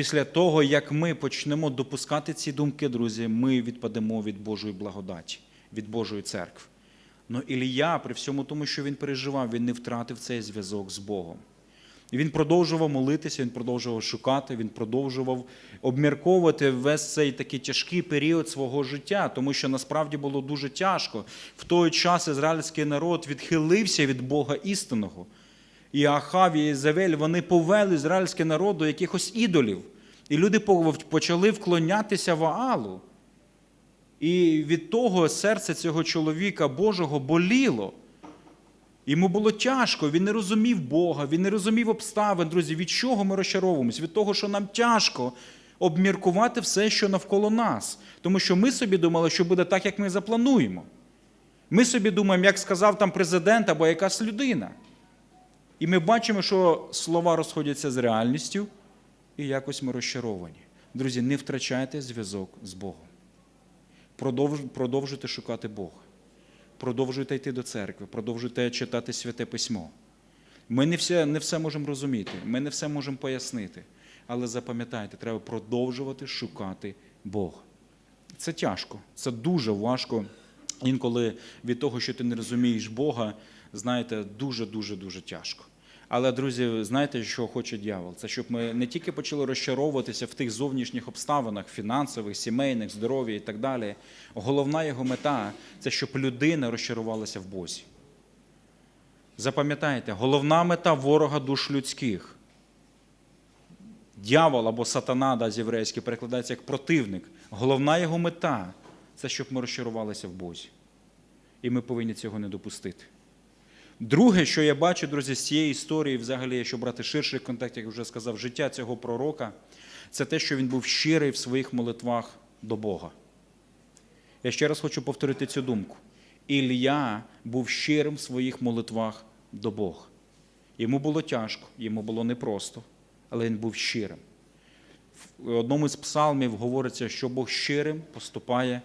Після того, як ми почнемо допускати ці думки, друзі, ми відпадемо від Божої благодаті, від Божої церкви. Но Ілія, при всьому тому, що він переживав, він не втратив цей зв'язок з Богом. І він продовжував молитися, він продовжував шукати, він продовжував обмірковувати весь цей такий тяжкий період свого життя, тому що насправді було дуже тяжко. В той час ізраїльський народ відхилився від Бога істинного. І Ахав, і Ізавель, вони повели ізраїльський народ до якихось ідолів. І люди почали вклонятися Ваалу. І від того серце цього чоловіка Божого боліло. Йому було тяжко, він не розумів Бога, він не розумів обставин, друзі, від чого ми розчаровуємось? Від того, що нам тяжко обміркувати все, що навколо нас. Тому що ми собі думали, що буде так, як ми заплануємо. Ми собі думаємо, як сказав там президент або якась людина. І ми бачимо, що слова розходяться з реальністю, і якось ми розчаровані. Друзі, не втрачайте зв'язок з Богом. Продовжуйте шукати Бога. Продовжуйте йти до церкви, продовжуйте читати святе письмо. Ми не все, не все можемо розуміти, ми не все можемо пояснити. Але запам'ятайте, треба продовжувати шукати Бога. Це тяжко, це дуже важко. Інколи від того, що ти не розумієш Бога, знаєте, дуже-дуже дуже тяжко. Але, друзі, знаєте, що хоче дьявол? Це щоб ми не тільки почали розчаровуватися в тих зовнішніх обставинах, фінансових, сімейних, здоров'я і так далі. Головна його мета це щоб людина розчарувалася в Бозі. Запам'ятайте, головна мета ворога душ людських. Дьявол або сатана, да, з єврейськи перекладається як противник. Головна його мета це щоб ми розчарувалися в Бозі. І ми повинні цього не допустити. Друге, що я бачу, друзі, з цієї історії, взагалі, якщо брати ширший контекст, як вже сказав, життя цього пророка, це те, що він був щирий в своїх молитвах до Бога. Я ще раз хочу повторити цю думку. Ілля був щирим в своїх молитвах до Бога. Йому було тяжко, йому було непросто, але він був щирим. В одному з псалмів говориться, що Бог щирим поступає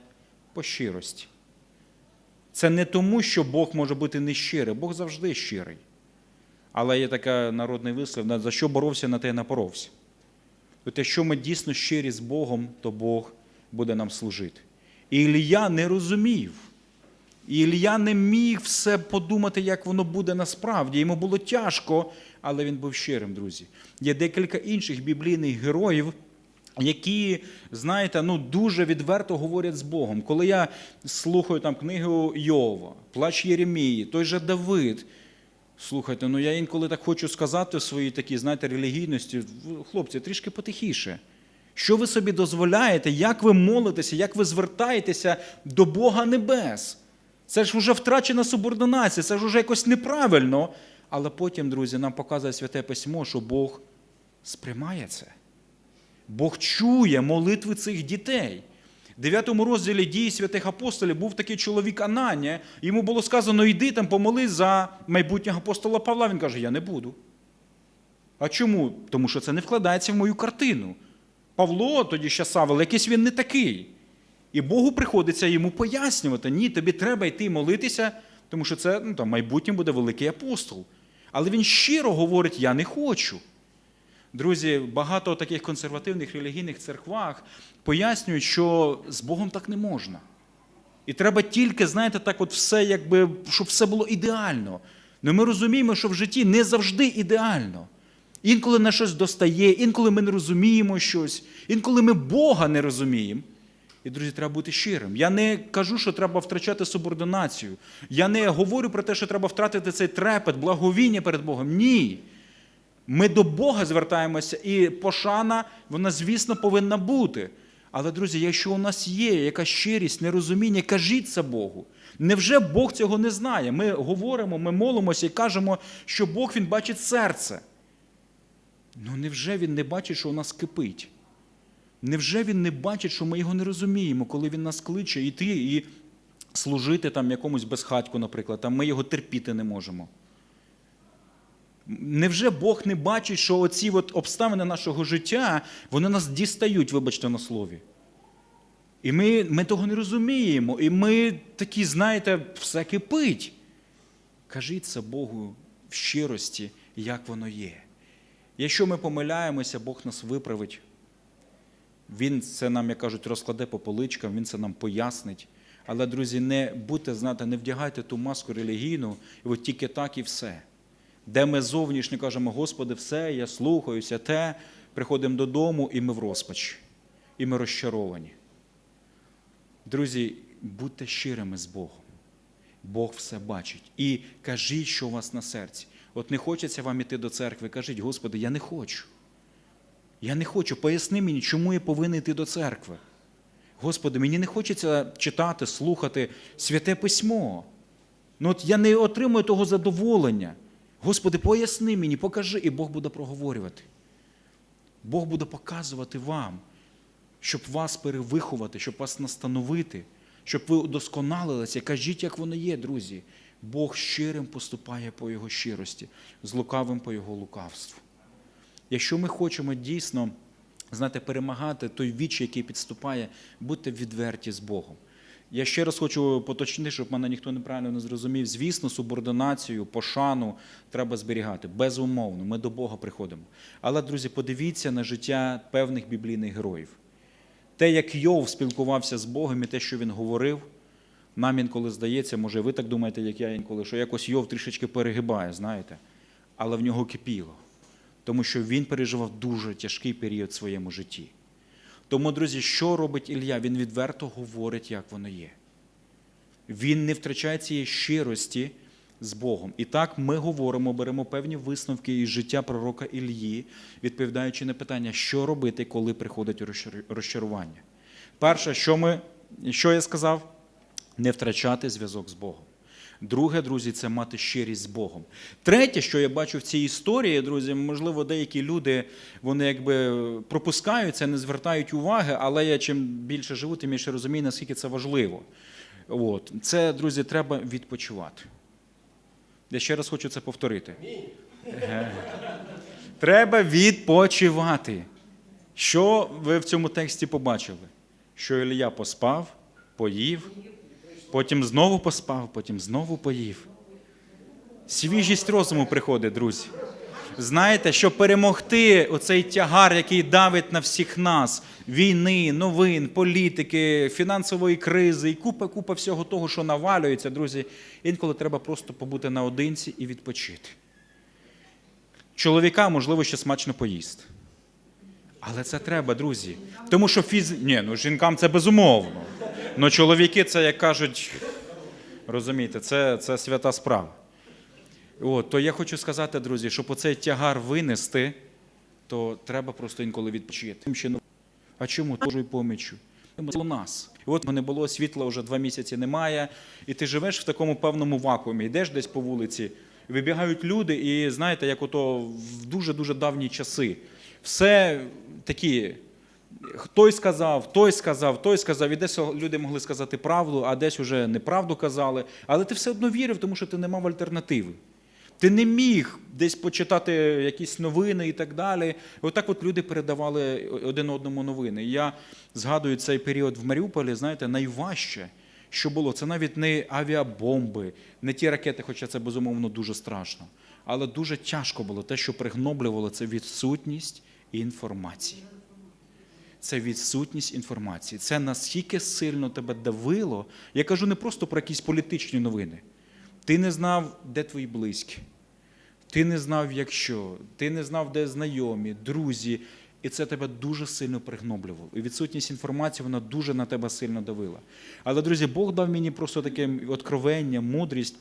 по щирості. Це не тому, що Бог може бути нещирий, Бог завжди щирий. Але є така народний вислів, за що боровся, на те й напоровся. Тобто, якщо ми дійсно щирі з Богом, то Бог буде нам служити. І Ілія не розумів. І Ілія не міг все подумати, як воно буде насправді. Йому було тяжко, але він був щирим, друзі. Є декілька інших біблійних героїв, які, знаєте, ну дуже відверто говорять з Богом. Коли я слухаю там книгу Йова, Плач Єремії, той же Давид. Слухайте, ну я інколи так хочу сказати в своїй такій, знаєте, релігійності, хлопці, трішки потихіше. Що ви собі дозволяєте, як ви молитеся, як ви звертаєтеся до Бога Небес? Це ж вже втрачена субординація, це ж вже якось неправильно. Але потім, друзі, нам показує Святе Письмо, що Бог сприймає це. Бог чує молитви цих дітей. В 9 розділі дії святих апостолів був такий чоловік Ананія, йому було сказано, йди там помолись за майбутнього апостола Павла. Він каже, я не буду. А чому? Тому що це не вкладається в мою картину. Павло, тоді ще Савел, якийсь він не такий. І Богу приходиться йому пояснювати, ні, тобі треба йти молитися, тому що це ну, там, майбутнє буде великий апостол. Але він щиро говорить: я не хочу. Друзі, багато таких консервативних релігійних церквах пояснюють, що з Богом так не можна. І треба тільки, знаєте, так от все, якби, щоб все було ідеально. Ну ми розуміємо, що в житті не завжди ідеально. Інколи на щось достає, інколи ми не розуміємо щось, інколи ми Бога не розуміємо. І, друзі, треба бути щирим. Я не кажу, що треба втрачати субординацію. Я не говорю про те, що треба втратити цей трепет, благовіння перед Богом. Ні. Ми до Бога звертаємося, і пошана, вона, звісно, повинна бути. Але, друзі, якщо у нас є якась щирість, нерозуміння, кажіть це Богу. Невже Бог цього не знає? Ми говоримо, ми молимося і кажемо, що Бог він бачить серце. Ну невже він не бачить, що у нас кипить? Невже він не бачить, що ми його не розуміємо, коли він нас кличе йти і служити там якомусь безхатьку, наприклад, там ми його терпіти не можемо? Невже Бог не бачить, що оці от обставини нашого життя, вони нас дістають, вибачте, на слові? І ми, ми того не розуміємо. І ми такі, знаєте, все кипить. Кажіть це Богу в щирості, як воно є. Якщо ми помиляємося, Бог нас виправить Він це нам, як кажуть, розкладе по поличкам, він це нам пояснить. Але, друзі, не будьте, знаєте, не вдягайте ту маску релігійну, і от тільки так і все. Де ми зовнішньо кажемо, Господи, все, я слухаюся, те, приходимо додому, і ми в розпачі, і ми розчаровані. Друзі, будьте щирими з Богом. Бог все бачить. І кажіть, що у вас на серці. От не хочеться вам іти до церкви, кажіть, Господи, я не хочу. Я не хочу. Поясни мені, чому я повинен йти до церкви. Господи, мені не хочеться читати, слухати святе письмо. Ну от я не отримую того задоволення. Господи, поясни мені, покажи, і Бог буде проговорювати. Бог буде показувати вам, щоб вас перевиховати, щоб вас настановити, щоб ви удосконалилися. Кажіть, як воно є, друзі. Бог щирим поступає по його щирості, з лукавим по його лукавству. Якщо ми хочемо дійсно знаєте, перемагати той віч, який підступає, будьте відверті з Богом. Я ще раз хочу поточнити, щоб мене ніхто неправильно не зрозумів. Звісно, субординацію, пошану треба зберігати. Безумовно, ми до Бога приходимо. Але, друзі, подивіться на життя певних біблійних героїв. Те, як Йов спілкувався з Богом, і те, що він говорив, нам інколи здається, може, ви так думаєте, як я інколи, що якось Йов трішечки перегибає, знаєте, але в нього кипіло, тому що він переживав дуже тяжкий період в своєму житті. Тому, друзі, що робить Ілля? Він відверто говорить, як воно є. Він не втрачає цієї щирості з Богом. І так ми говоримо, беремо певні висновки із життя пророка Ільї, відповідаючи на питання, що робити, коли приходить розчарування. Перше, що, ми, що я сказав, не втрачати зв'язок з Богом. Друге, друзі, це мати щирість з Богом. Третє, що я бачу в цій історії, друзі, можливо, деякі люди вони якби пропускають це, не звертають уваги, але я чим більше живу, тим більше розумію, наскільки це важливо. От. Це, друзі, треба відпочивати. Я ще раз хочу це повторити. Е. Треба відпочивати. Що ви в цьому тексті побачили? Що Ілля поспав, поїв, потім знову поспав, потім знову поїв. Свіжість розуму приходить, друзі. Знаєте, щоб перемогти оцей тягар, який давить на всіх нас, війни, новин, політики, фінансової кризи і купа, купа всього того, що навалюється, друзі, інколи треба просто побути наодинці і відпочити. Чоловіка, можливо, ще смачно поїсти. Але це треба, друзі. Тому що фіз... Ні, ну жінкам це безумовно. Ну чоловіки, це, як кажуть, розумієте, це, це свята справа. От, то я хочу сказати, друзі, щоб оцей тягар винести, то треба просто інколи відпочити. А чому Божою помічю? у нас. І от не було світла вже два місяці немає, і ти живеш в такому певному вакуумі, йдеш десь по вулиці, вибігають люди, і знаєте, як ото в дуже-дуже давні часи. Все такі. Той сказав, той сказав, той сказав, і десь люди могли сказати правду, а десь уже неправду казали. Але ти все одно вірив, тому що ти не мав альтернативи. Ти не міг десь почитати якісь новини і так далі. Отак от люди передавали один одному новини. Я згадую цей період в Маріуполі, знаєте, найважче, що було, це навіть не авіабомби, не ті ракети, хоча це безумовно дуже страшно. Але дуже тяжко було те, що пригноблювало, це відсутність інформації. Це відсутність інформації. Це наскільки сильно тебе давило. Я кажу не просто про якісь політичні новини. Ти не знав, де твої близькі. Ти не знав, якщо, ти не знав, де знайомі, друзі. І це тебе дуже сильно пригноблювало. І відсутність інформації вона дуже на тебе сильно давила. Але, друзі, Бог дав мені просто таке откровення, мудрість.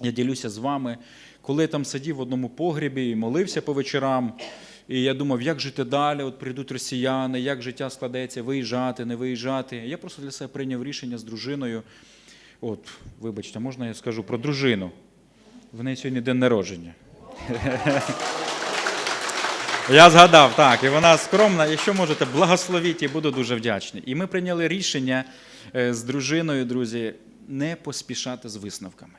Я ділюся з вами, коли я там сидів в одному погрібі і молився по вечорам. І я думав, як жити далі, от прийдуть росіяни, як життя складеться, виїжджати, не виїжджати. Я просто для себе прийняв рішення з дружиною. От, вибачте, можна я скажу про дружину? В неї сьогодні день народження. Я згадав, так, і вона скромна. Якщо можете, благословіть, і буду дуже вдячний. І ми прийняли рішення е, з дружиною, друзі, не поспішати з висновками.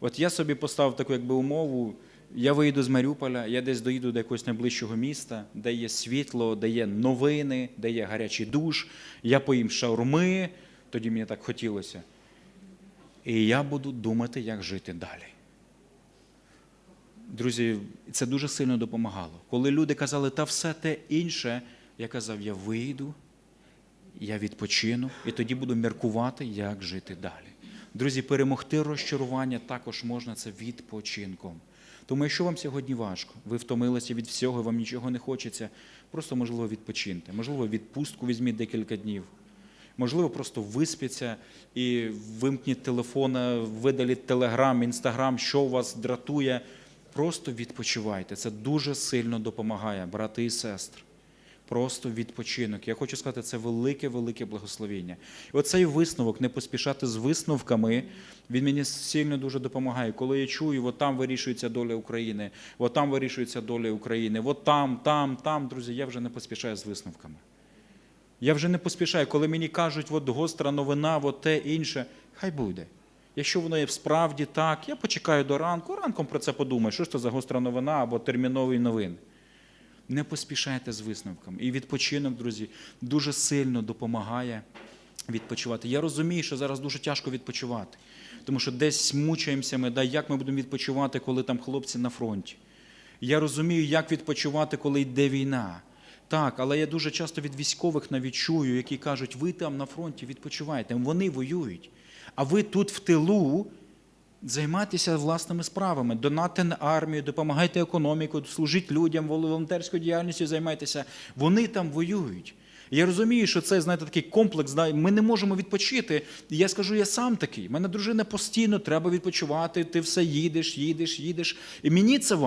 От я собі поставив таку якби умову. Я вийду з Маріуполя, я десь доїду до якогось найближчого міста, де є світло, де є новини, де є гарячий душ. Я поїм шаурми, тоді мені так хотілося. І я буду думати, як жити далі. Друзі, це дуже сильно допомагало. Коли люди казали, та все те інше, я казав, я вийду я відпочину і тоді буду міркувати, як жити далі. Друзі, перемогти розчарування також можна це відпочинком. Тому, якщо вам сьогодні важко, ви втомилися від всього, вам нічого не хочеться, просто можливо відпочиньте, можливо, відпустку візьміть декілька днів. Можливо, просто виспіться і вимкніть телефона, видаліть телеграм, інстаграм, що вас дратує. Просто відпочивайте. Це дуже сильно допомагає, брати і сестри. Просто відпочинок. Я хочу сказати, це велике, велике благословіння. І оцей висновок, не поспішати з висновками, він мені сильно дуже допомагає. Коли я чую, от там вирішується доля України, от там вирішується доля України, от там, там, там, друзі, я вже не поспішаю з висновками. Я вже не поспішаю, коли мені кажуть, от гостра новина, от те інше, хай буде. Якщо воно є справді так, я почекаю до ранку, ранком про це подумаю, що ж це за гостра новина або термінові новини. Не поспішайте з висновками. І відпочинок, друзі, дуже сильно допомагає відпочивати. Я розумію, що зараз дуже тяжко відпочивати, тому що десь мучаємося ми, да, як ми будемо відпочивати, коли там хлопці на фронті. Я розумію, як відпочивати, коли йде війна. Так, але я дуже часто від військових навіть чую, які кажуть, ви там на фронті відпочиваєте, вони воюють. А ви тут в тилу займайтеся власними справами, донати на армію, допомагайте економіку, служіть людям, волонтерською діяльністю займайтеся. Вони там воюють. Я розумію, що це, знаєте, такий комплекс, ми не можемо відпочити. Я скажу, я сам такий. Мене дружина постійно треба відпочивати, ти все їдеш, їдеш, їдеш. І мені це важко.